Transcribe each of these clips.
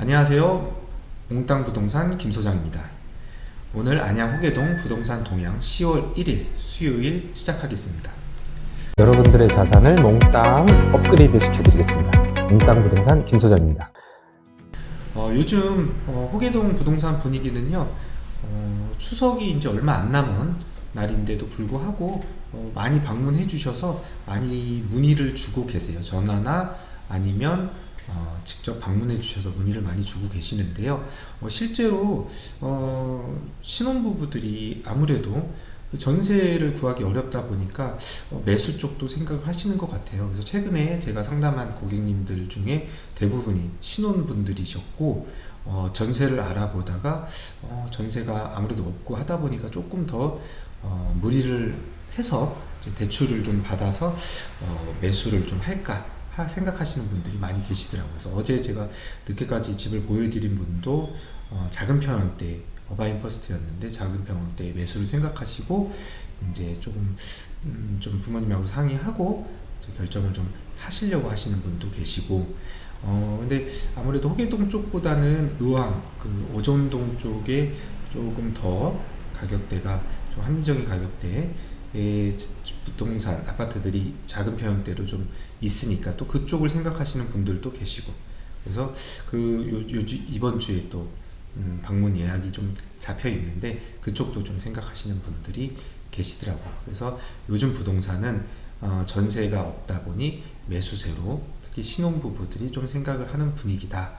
안녕하세요. 몽땅 부동산 김 소장입니다. 오늘 안양 호계동 부동산 동향 10월 1일 수요일 시작하겠습니다. 여러분들의 자산을 몽땅 업그레이드 시켜드리겠습니다. 몽땅 부동산 김 소장입니다. 어, 요즘 어, 호계동 부동산 분위기는요. 어, 추석이 이제 얼마 안 남은 날인데도 불구하고 어, 많이 방문해 주셔서 많이 문의를 주고 계세요. 전화나 아니면 어, 직접 방문해 주셔서 문의를 많이 주고 계시는데요. 어, 실제로 어, 신혼부부들이 아무래도 전세를 구하기 어렵다 보니까 어, 매수 쪽도 생각을 하시는 것 같아요. 그래서 최근에 제가 상담한 고객님들 중에 대부분이 신혼분들이셨고 어, 전세를 알아보다가 어, 전세가 아무래도 없고 하다 보니까 조금 더 어, 무리를 해서 대출을 좀 받아서 어, 매수를 좀 할까 하- 생각하시는 분들이 많이 계시더라고요. 그래서 어제 제가 늦게까지 집을 보여드린 분도 어, 작은 평형대 어바인 퍼스트였는데 작은 평형대 매수를 생각하시고 이제 조금 음, 좀 부모님하고 상의하고 결정을 좀 하시려고 하시는 분도 계시고 어 근데 아무래도 호계동 쪽보다는 의왕 그 오존동 쪽에 조금 더 가격대가 좀 합리적인 가격대에 부동산 아파트들이 작은 평형대로 좀 있으니까 또 그쪽을 생각하시는 분들도 계시고 그래서 그 요, 요 주- 이번 주에 또 음, 방문 예약이 좀 잡혀 있는데 그쪽도 좀 생각하시는 분들이 계시더라고요. 그래서 요즘 부동산은 어, 전세가 없다 보니 매수세로 특히 신혼부부들이 좀 생각을 하는 분위기다.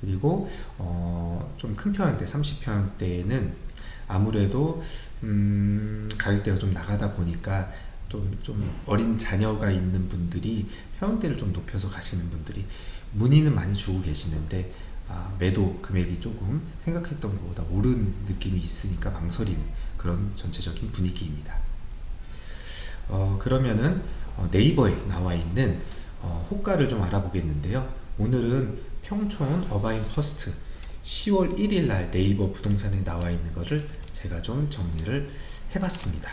그리고 어, 좀 큰 평형대, 30평형대에는 아무래도 음, 가격대가 좀 나가다 보니까 좀, 좀 어린 자녀가 있는 분들이 평형대를 좀 높여서 가시는 분들이 문의는 많이 주고 계시는데 아, 매도 금액이 조금 생각했던 것보다 오른 느낌이 있으니까 망설이는 그런 전체적인 분위기입니다. 어, 그러면은 어, 네이버에 나와 있는 어, 호가를 좀 알아보겠는데요. 오늘은 평촌 어바인 퍼스트 10월 1일 날 네이버 부동산에 나와 있는 것을 제가 좀 정리를 해봤습니다.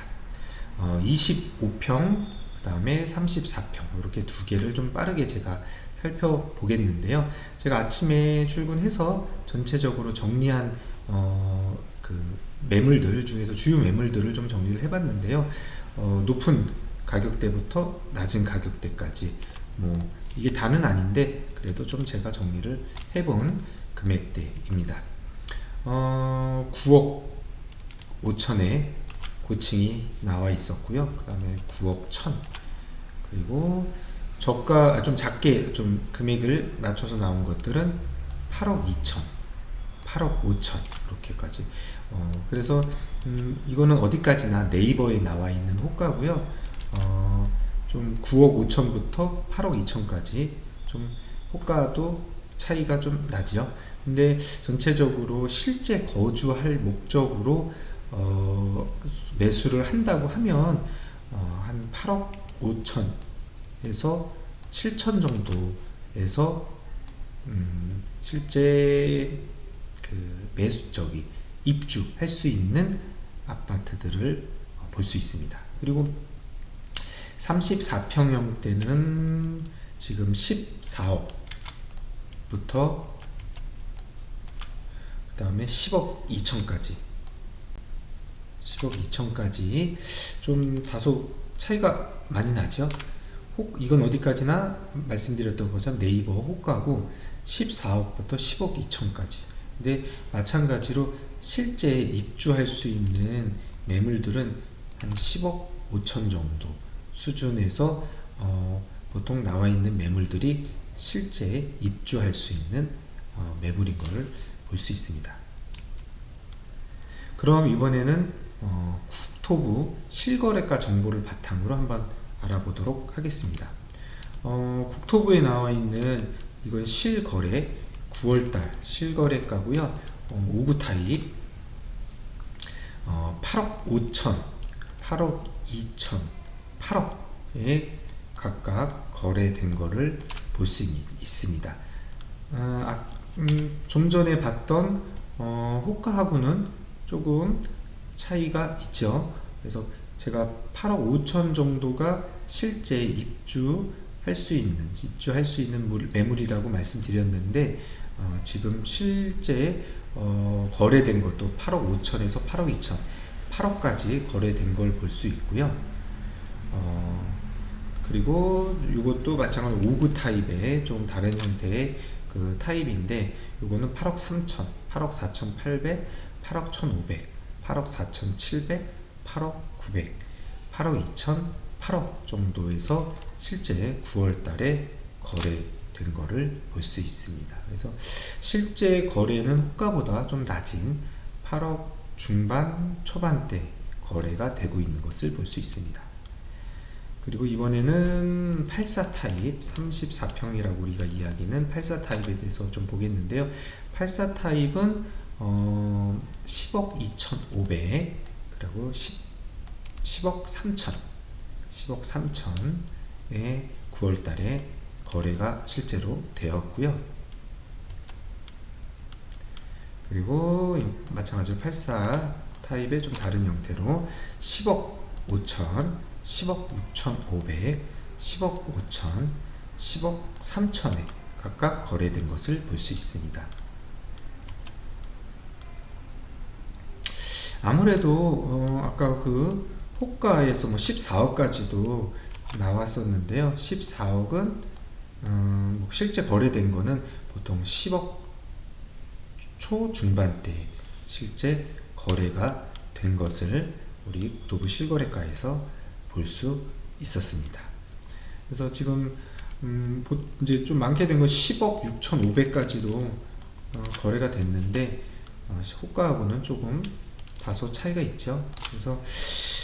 어, 25평, 그 다음에 34평 이렇게 두 개를 좀 빠르게 제가 살펴보겠는데요. 제가 아침에 출근해서 전체적으로 정리한 어, 그 매물들 중에서 주요 매물들을 좀 정리를 해봤는데요. 어, 높은 가격대부터 낮은 가격대까지 뭐 이게 다는 아닌데 그래도 좀 제가 정리를 해본 금액대입니다. 어, 9억 5천에 고층이 나와 있었고요. 그 다음에 9억 1천. 그리고 저가 아, 좀 작게 좀 금액을 낮춰서 나온 것들은 8억 2천 8억 5천 이렇게까지. 어, 그래서 음, 이거는 어디까지나 네이버에 나와 있는 호가고요. 어, 좀 9억 5천부터 8억 2천까지 좀 호가도 차이가 좀 나죠. 근데 전체적으로 실제 거주할 목적으로 어, 매수를 한다고 하면 어, 한 8억 5천에서 7천 정도에서 음, 실제 그 매수 저기 입주할 수 있는 아파트들을 어, 볼수 있습니다. 그리고 34평형대는 지금 14억부터 그 다음에 10억 2천까지 10억 2천까지 좀 다소 차이가 많이 나죠. 혹 이건 어디까지나 말씀드렸던 것처럼 네이버 호가고 14억부터 10억 2천까지. 근데 마찬가지로 실제 입주할 수 있는 매물들은 한 10억 5천 정도 수준에서 어, 보통 나와 있는 매물들이 실제 입주할 수 있는 어, 매물인 것을 볼 수 있습니다. 그럼 이번에는 어, 국토부 실거래가 정보를 바탕으로 한번 알아보도록 하겠습니다. 어, 국토부에 나와 있는 이건 실거래 9월달 실거래가고요. 어, 5구 타입 어, 8억 5천, 8억 2천, 8억에 각각 거래된 거를 볼 수 있습니다. 아, 아, 음, 좀 전에 봤던 어, 호가하고는 조금 차이가 있죠. 그래서 제가 8억 5천 정도가 실제 입주할 수 있는 입주할 수 있는 물, 매물이라고 말씀드렸는데 어, 지금 실제 어, 거래된 것도 8억 5천에서 8억 2천, 8억까지 거래된 걸 볼 수 있고요. 어, 그리고 이것도 마찬가지로 5구 타입의 좀 다른 형태의 그 타입인데 이거는 8억 3천, 8억 4천 8백, 8억 1,500, 8억 4천 7백, 8억 900, 8억 2천, 8억 정도에서 실제 9월 달에 거래된 거를 볼 수 있습니다. 그래서 실제 거래는 호가보다 좀 낮은 8억 중반 초반대 거래가 되고 있는 것을 볼 수 있습니다. 그리고 이번에는 84 타입 34평이라고 우리가 이야기는 84 타입에 대해서 좀 보겠는데요. 84 타입은 어 10억 2,500 그리고 10, 10 억 3천 10억 3천에 9월 달에 거래가 실제로 되었고요. 그리고 마찬가지로 84 타입의 좀 다른 형태로 10억 5천, 10억 6,500, 10억 5천, 10억 3천에 각각 거래된 것을 볼 수 있습니다. 아무래도 어, 아까 그 호가에서 뭐 14억까지도 나왔었는데요. 14억은 음, 뭐 실제 거래된 거는 보통 10억 초 중반대 실제 거래가 된 것을 우리 도부 실거래가에서 볼 수 있었습니다. 그래서 지금 음, 보- 이제 좀 많게 된 건 10억 6,500까지도 어, 거래가 됐는데 어, 호가하고는 조금 다소 차이가 있죠. 그래서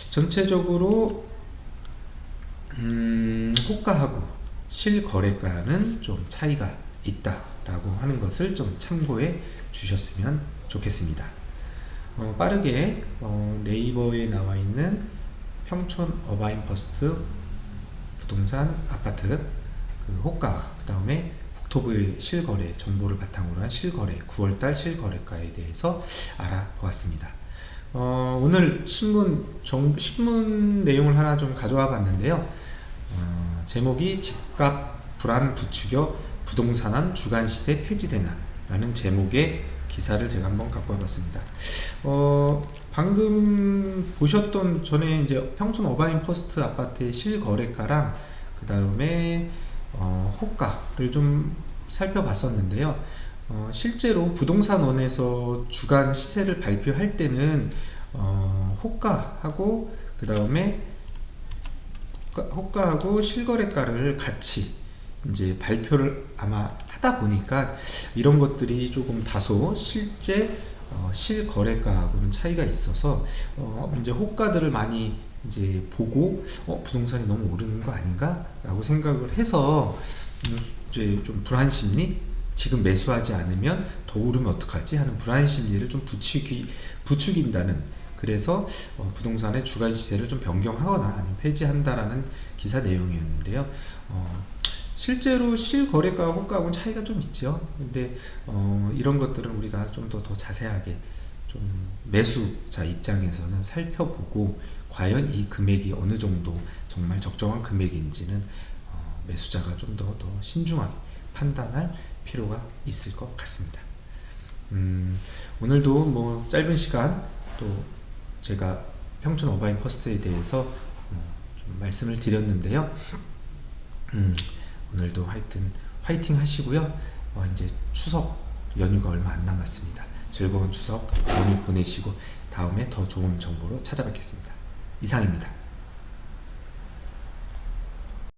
전체적으로 음, 호가하고 실거래가는 좀 차이가 있다라고 하는 것을 좀 참고해 주셨으면 좋겠습니다. 어, 빠르게 어, 네이버에 나와 있는 평촌 어바인 퍼스트 부동산 아파트 그 호가 그 다음에 국토부의 실거래 정보를 바탕으로 한 실거래 9월달 실거래가에 대해서 알아보았습니다. 어, 오늘 신문 정, 신문 내용을 하나 좀 가져와 봤는데요. 어, 제목이 집값 불안 부추겨 부동산한 주간 시세 폐지되나 라는 제목의 기사를 제가 한번 갖고 와봤습니다. 어, 방금 보셨던 전에 이제 평촌 어바인 퍼스트 아파트의 실거래가랑 그 다음에 어, 호가를 좀 살펴봤었는데요. 어, 실제로 부동산원에서 주간 시세를 발표할 때는 어, 호가하고 그 다음에 호가하고 실거래가를 같이 이제 발표를 아마 하다 보니까 이런 것들이 조금 다소 실제 어, 실거래가하고는 차이가 있어서 어, 이제 호가들을 많이 이제 보고 어, 부동산이 너무 오르는 거 아닌가라고 생각을 해서 음, 이제 좀 불안 심리 지금 매수하지 않으면 더 오르면 어떡하지 하는 불안 심리를 좀 부추기 부추긴다는 그래서 어, 부동산의 주간 시세를 좀 변경하거나 아니면 폐지한다라는 기사 내용이었는데요. 어, 실제로 실거래가와 호가하고는 차이가 좀 있죠. 근데 어, 이런 것들은 우리가 좀 더 더 자세하게 좀 매수자 입장에서는 살펴보고 과연 이 금액이 어느 정도 정말 적정한 금액인지는 어, 매수자가 좀 더 더 신중하게 판단할 필요가 있을 것 같습니다. 음, 오늘도 뭐 짧은 시간 또 제가 평촌 어바인 퍼스트에 대해서 어, 좀 말씀을 드렸는데요. 음, 오늘도 하여튼 화이팅 하시고요. 어, 이제 추석 연휴가 얼마 안 남았습니다. 즐거운 추석 연휴 보내시고 다음에 더 좋은 정보로 찾아뵙겠습니다. 이상입니다.